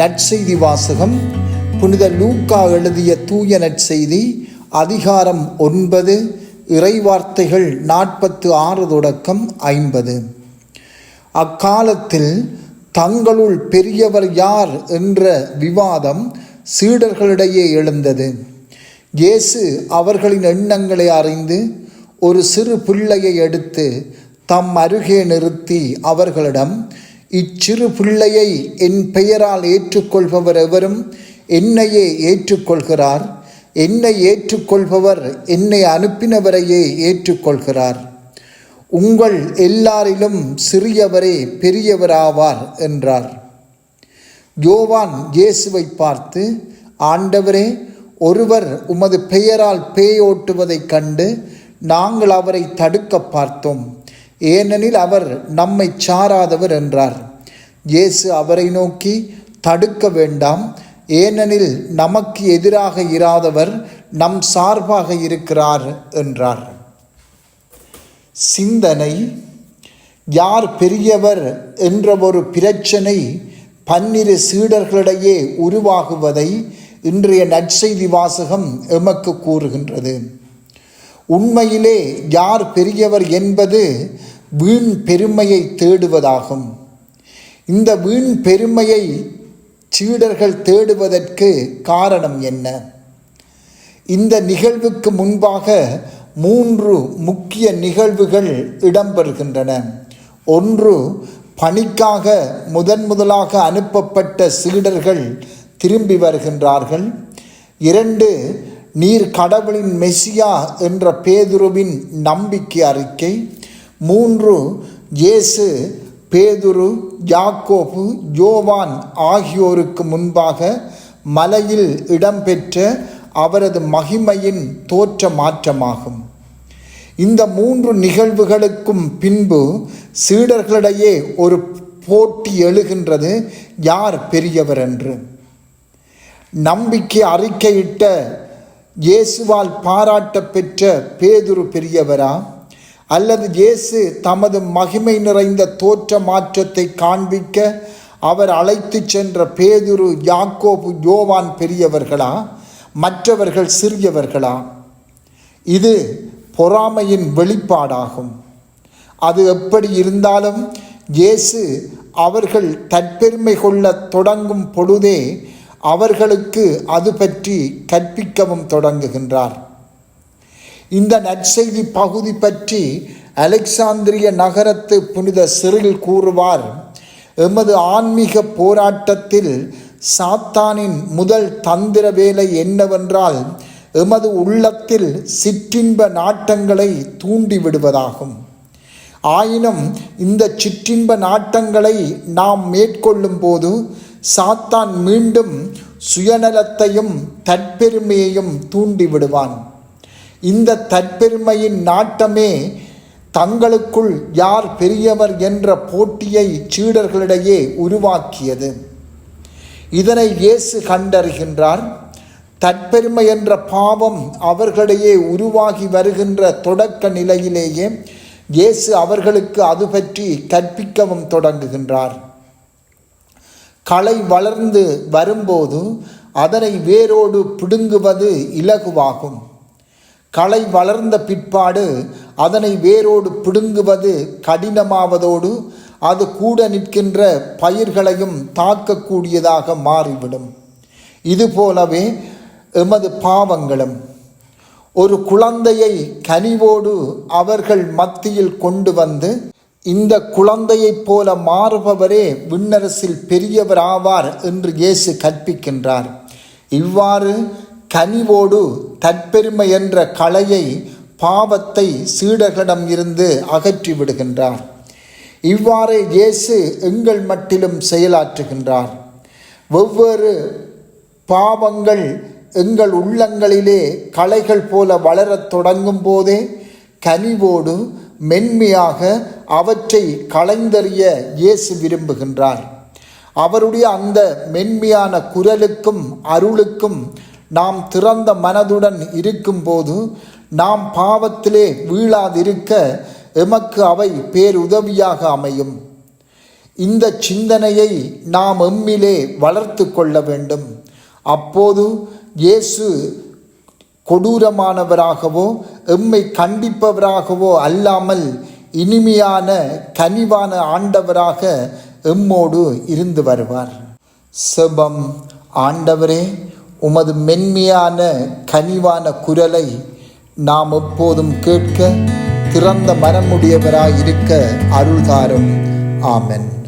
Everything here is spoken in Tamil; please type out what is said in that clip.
நற்செய்தி வாசகம். புனித லூக்கா எழுதிய தூய நற்செய்தி அதிகாரம் ஒன்பது இறைவார்த்தைகள் நாற்பத்து ஆறு தொடக்கம் ஐம்பது. அக்காலத்தில் தங்களுள் பெரியவர் யார் என்ற விவாதம் சீடர்களிடையே எழுந்தது. இயேசு அவர்களின் எண்ணங்களை அறிந்து ஒரு சிறு பிள்ளையை எடுத்து தம் அருகே நிறுத்தி அவர்களிடம் இச்சிறு பிள்ளையை என் பெயரால் ஏற்றுக்கொள்பவர் எவரும் என்னையே ஏற்றுக்கொள்கிறார். என்னை ஏற்றுக்கொள்பவர் என்னை அனுப்பினவரையே ஏற்றுக்கொள்கிறார். உங்கள் எல்லாரிலும் சிறியவரே பெரியவராவார் என்றார். யோவான் இயேசுவை பார்த்து ஆண்டவரே ஒருவர் உமது பெயரால் பேயோட்டுவதைக் கண்டு நாங்கள் அவரை தடுக்க பார்த்தோம். ஏனெனில் அவர் நம்மை சாராதவர் என்றார். இயேசு அவரை நோக்கி தடுக்க வேண்டாம். ஏனெனில் நமக்கு எதிராக இராதவர் நம் சார்பாக இருக்கிறார் என்றார். சிந்தனை. யார் பெரியவர் என்ற ஒரு பிரச்சனை பன்னிரு சீடர்களிடையே உருவாகுவதை இன்றைய நற்செய்தி வாசகம் எமக்கு கூறுகின்றது. உண்மையிலே யார் பெரியவர் என்பது வீண் பெருமையை தேடுவதாகும். இந்த வீண் பெருமையை சீடர்கள் தேடுவதற்கு காரணம் என்ன? இந்த நிகழ்வுக்கு முன்பாக மூன்று முக்கிய நிகழ்வுகள் இடம்பெறுகின்றன. ஒன்று பணிக்காக முதன் முதலாக அனுப்பப்பட்ட சீடர்கள் திரும்பி வருகின்றார்கள். இரண்டு நீர் கடவுளின் மெசியா என்ற பேதுருவின் நம்பிக்கை அறிக்கை. மூன்று இயேசு பேதுரு யாக்கோபு ஜோவான் ஆகியோருக்கு முன்பாக மலையில் இடம்பெற்ற அவரது மகிமையின் தோற்ற மாற்றமாகும் இந்த மூன்று நிகழ்வுகளுக்கும் பின்பு சீடர்களிடையே ஒரு போட்டி எழுகின்றது யார் பெரியவர் என்று நம்பிக்கை அறிக்கையிட்ட இயேசுவால் பாராட்ட பெற்ற பேதுரு பெரியவரா? அல்லது இயேசு தமது மகிமை நிறைந்த தோற்ற மாற்றத்தை காண்பிக்க அவர் அழைத்து சென்ற பேதுரு யாக்கோபு யோவான் பெரியவர்களா? மற்றவர்கள் சிறியவர்களா? இது பொறாமையின் வெளிப்பாடாகும். அது எப்படி இருந்தாலும் இயேசு அவர்கள் தற்பெருமை கொள்ள தொடங்கும் பொழுதே அவர்களுக்கு அது பற்றி கற்பிக்கவும் தொடங்குகின்றார். இந்த நற்செய்தி பகுதி பற்றி அலெக்சாந்திரிய நகரத்து புனித சிறில் கூறுவார் எமது ஆன்மீக போராட்டத்தில் சாத்தானின் முதல் தந்திர வேலை என்னவென்றால் எமது உள்ளத்தில் சிற்றின்ப நாட்டங்களை தூண்டிவிடுவதாகும் ஆயினும் இந்த சிற்றின்ப நாட்டங்களை நாம் மேற்கொள்ளும் போது சாத்தான் மீண்டும் சுயநலத்தையும் தற்பெருமையையும் தூண்டிவிடுவான் இந்த தற்பெருமையின் நாட்டமே தங்களுக்குள் யார் பெரியவர் என்ற போட்டியை சீடர்களிடையே உருவாக்கியது. இதனை இயேசு கண்டறிகின்றார். தற்பெருமை என்ற பாவம் அவர்களிடையே உருவாகி வருகின்ற தொடக்க நிலையிலேயே இயேசு அவர்களுக்கு அது பற்றி கற்பிக்கவும் தொடங்குகின்றார். களை வளர்ந்து வரும்போது அதனை வேரோடு பிடுங்குவது இலகுவாகும். களை வளர்ந்த பிற்பாடு அதனை வேரோடு பிடுங்குவது கடினமாவதோடு அது கூட நிற்கின்ற பயிர்களையும் தாக்கக்கூடியதாக மாறிவிடும். இதுபோலவே எமது பாவங்களும். ஒரு குழந்தையை கனிவோடு அவர்கள் மத்தியில் கொண்டு வந்து இந்த குழந்தையைப் போல மாறுபவரே விண்ணரசில் பெரியவர் ஆவார் என்று இயேசு கற்பிக்கின்றார். இவ்வாறு கனிவோடு தற்பெருமை என்ற கலையை பாவத்தை சீடர்களிடம் இருந்து அகற்றி விடுகின்றார். இவ்வாறே இயேசு எங்கள் மட்டிலும் செயலாற்றுகின்றார். வெவ்வேறு பாவங்கள் எங்கள் உள்ளங்களிலே கலைகள் போல வளரத் தொடங்கும் போதே கனிவோடு மென்மையாக அவற்றை களைந்தறிய இயேசு விரும்புகின்றார். அவருடைய அந்த மென்மையான குரலுக்கும் அருளுக்கும் நாம் திறந்த மனதுடன் இருக்கும்போது நாம் பாவத்திலே வீழாதிருக்க எமக்கு அவை பேருதவியாக அமையும். இந்த சிந்தனையை நாம் எம்மிலே வளர்த்து கொள்ள வேண்டும். அப்போது இயேசு கொடூரமானவராகவோ எம்மை கண்டிப்பவராகவோ அல்லாமல் இனிமையான கனிவான ஆண்டவராக எம்மோடு இருந்து வருவார். செபம். ஆண்டவரே உமது மென்மையான கனிவான குரலை நாம் எப்போதும் கேட்க திறந்த மனமுடையவராய் இருக்க அருள்தாரும். ஆமென்.